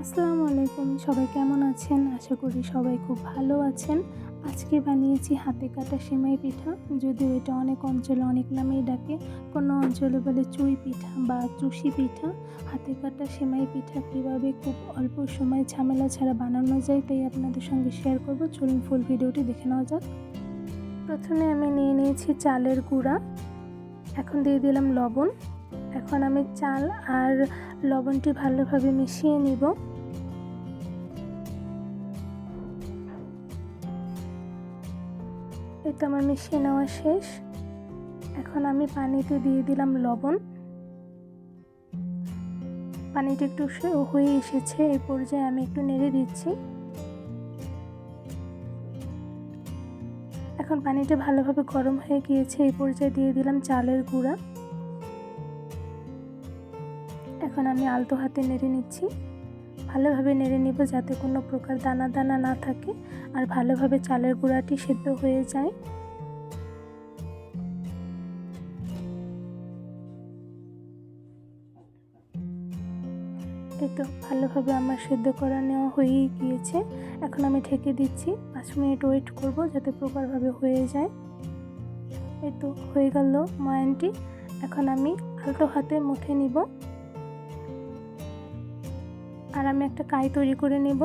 আসসালামু আলাইকুম। সবাই কেমন আছেন? আশা করি সবাই খুব ভালো আছেন। আজকে বানিয়েছি হাতে কাটা সেমাই পিঠা। যদিও এটা অনেক অঞ্চলে অনেক নামেই ডাকে। কোনো অঞ্চলে বলে চুই পিঠা বা চুষি পিঠা। হাতে কাটা সেমাই পিঠা কীভাবে খুব অল্প সময় ঝামেলা ছাড়া বানানো যায় তাই আপনাদের সঙ্গে শেয়ার করব। চলুন ফুল ভিডিওটি দেখে নেওয়া যাক। প্রথমে আমি নিয়ে নিয়েছি চালের গুঁড়া। এখন দিয়ে দিলাম লবণ। এখন আমি চাল আর লবণটি ভালোভাবে মিশিয়ে নিব। এটা আমার মিশিয়ে নেওয়া শেষ। এখন আমি পানিতে দিয়ে দিলাম লবণ। পানিটা একটু হয়ে এসেছে এই পর্যায়ে আমি একটু নেড়ে দিচ্ছি। এখন পানিটা ভালোভাবে গরম হয়ে গিয়েছে এই পর্যায়ে দিয়ে দিলাম চালের গুঁড়া। এখন আমি আলতো হাতে নেড়ে নিচ্ছি। ভালোভাবে নেড়ে নিব যাতে কোনো প্রকার দানা দানা না থাকে আর ভালোভাবে চালের গুঁড়াটি সেদ্ধ হয়ে যায়। তো ভালোভাবে আমার সেদ্ধ করা নেওয়া হয়েই গিয়েছে। এখন আমি ঢেকে দিচ্ছি। পাঁচ মিনিট ওয়েট করব যাতে প্রপারভাবে হয়ে যায়। এই তো হয়ে গেল ময়ানটি। এখন আমি আলতো হাতে মুখে নিব। আর আমি একটা কাই তৈরি করে নেব।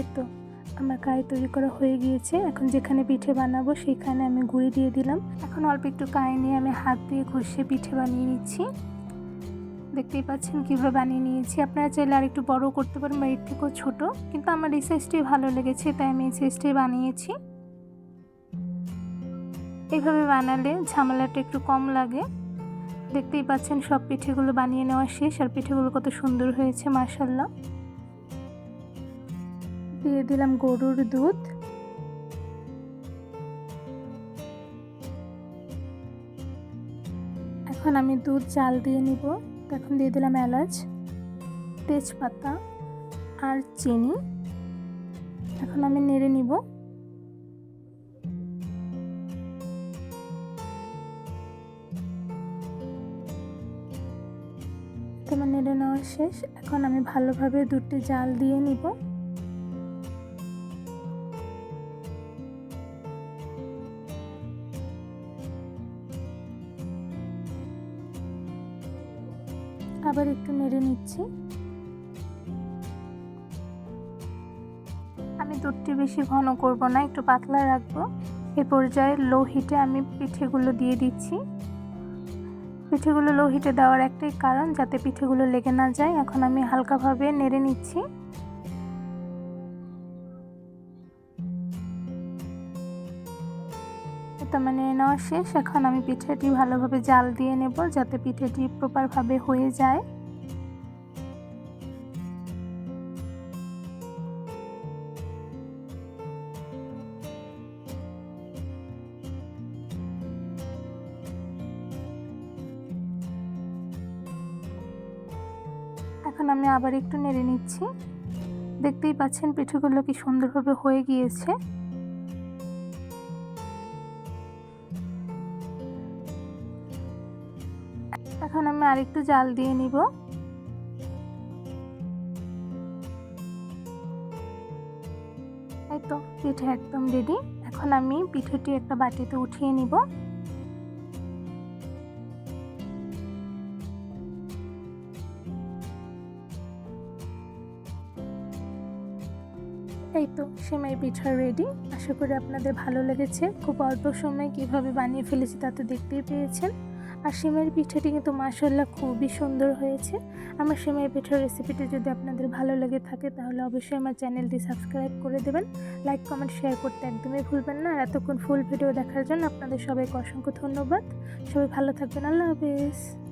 এই তো আমার কাই তৈরি করা হয়ে গিয়েছে। এখন যেখানে পিঠে বানাবো সেখানে আমি গুঁড়ি দিয়ে দিলাম। এখন অল্প একটু কাই নিয়ে আমি হাত দিয়ে ঘষে পিঠে বানিয়ে নিচ্ছি। দেখতেই পাচ্ছেন কীভাবে বানিয়ে নিয়েছি। আপনারা চাইলে আর একটু বড় করতে পারেন বা এর থেকেও ছোটো। কিন্তু আমার এই সাইজটাই ভালো লেগেছে, তাই আমি এই সাইজটাই বানিয়েছি। এইভাবে বানালে ঝামেলাটা একটু কম লাগে। দেখতেই পাচ্ছেন সব পিঠেগুলো বানিয়ে নেওয়া শেষ, আর পিঠেগুলো কত সুন্দর হয়েছে মাসাল্লাহ দিয়ে দিলাম গরুর দুধ। এখন আমি দুধ জাল দিয়ে নিব। এখন দিয়ে দিলাম এলাচ, তেজপাতা আর চিনি। এখন আমি নেড়ে নিব। তোমার নেড়ে নেওয়া শেষ। এখন আমি ভালোভাবে দুধটি জাল দিয়ে নিব। আবার একটু নেড়ে নিচ্ছি। আমি দুধটি বেশি ঘন করব না, একটু পাতলা রাখব। এ পর্যায়ে লো হিটে আমি পিঠেগুলো দিয়ে দিচ্ছি। পিঠেগুলো লো হিটে দেওয়ার একটাই কারণ, যাতে পিঠেগুলো লেগে না যায়। এখন আমি হালকাভাবে নেড়ে নিচ্ছি। তো মানে নেওয়া শেষ। এখন আমি পিঠেটি ভালোভাবে জাল দিয়ে নেব, যাতে পিঠেটি প্রপারভাবে হয়ে যায়। এখন আমি আবার একটু নেড়ে নিচ্ছি। দেখতেই পাচ্ছেন পিঠেগুলো কি সুন্দরভাবে হয়ে গিয়েছে। এখন আমি আরেকটু জাল দিয়ে নিব। এই তো, পিঠে একদম রেডি এখন আমি পিঠেটি একটা বাটিতে উঠিয়ে নিব। এই তো, সেমাই পিঠা রেডি আশা করি আপনাদের ভালো লেগেছে। খুব অল্প সময় কীভাবে বানিয়ে ফেলেছি তা তো দেখতেই পেয়েছেন। আর সিমের পিঠাটি কিন্তু মাসাল্লাহ খুবই সুন্দর হয়েছে। আমার সিমের পিঠার রেসিপিটি যদি আপনাদের ভালো লেগে থাকে, তাহলে অবশ্যই আমার চ্যানেলটি সাবস্ক্রাইব করে দেবেন। লাইক কমেন্ট শেয়ার করতে একদমই ভুলবেন না। আর এতক্ষণ ফুল ভিডিও দেখার জন্য আপনাদের সবাইকে অসংখ্য ধন্যবাদ। সবাই ভালো থাকবেন। আল্লাহ হাফিজ।